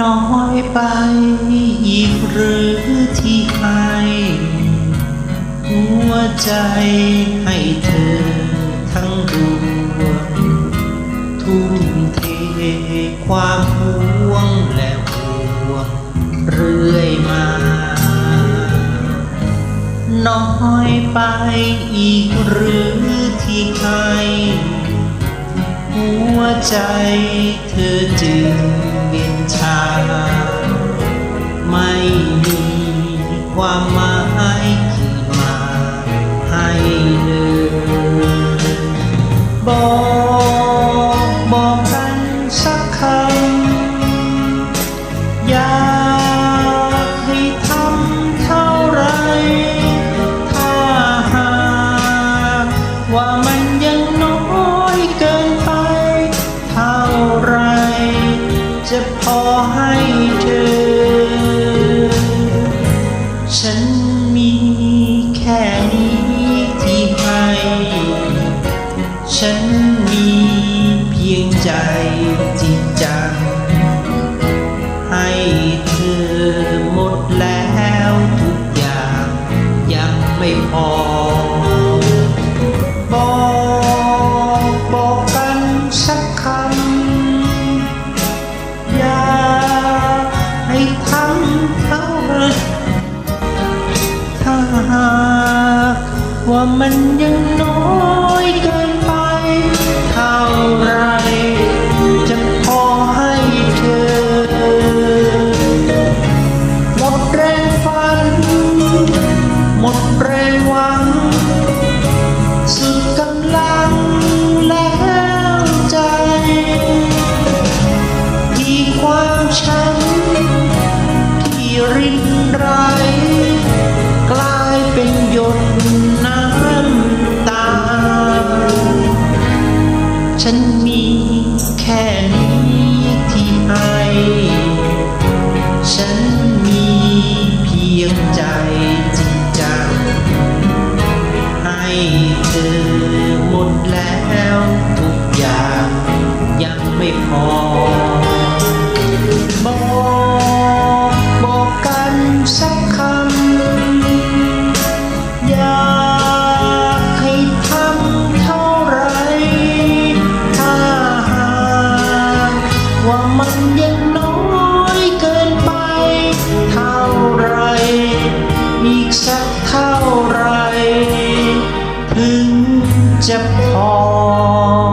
น้อยไปอีกหรือที่ให้หัวใจให้เธอทั้งดวงทุ่มเทความห่วงและห่วงเรื่อยมา น้อยไปอีกหรือที่ใครหัวใจเธอจึง ความหมาย ฉันมีเพียงใจจริงจัง ให้เธอหมดแล้วทุกอย่างยังไม่พอ บอกบอกกันสักคำ อย่าให้ทำเท่าไรถ้าหากว่ามันยังน้อย ความช้ำที่รินไรกลายเป็นหยดน้ำตา ฉันมีแค่นี้ที่ให้ฉันมีเพียงใจจริงจังให้เธอหมดแล้วทุกอย่างยังไม่พอ all.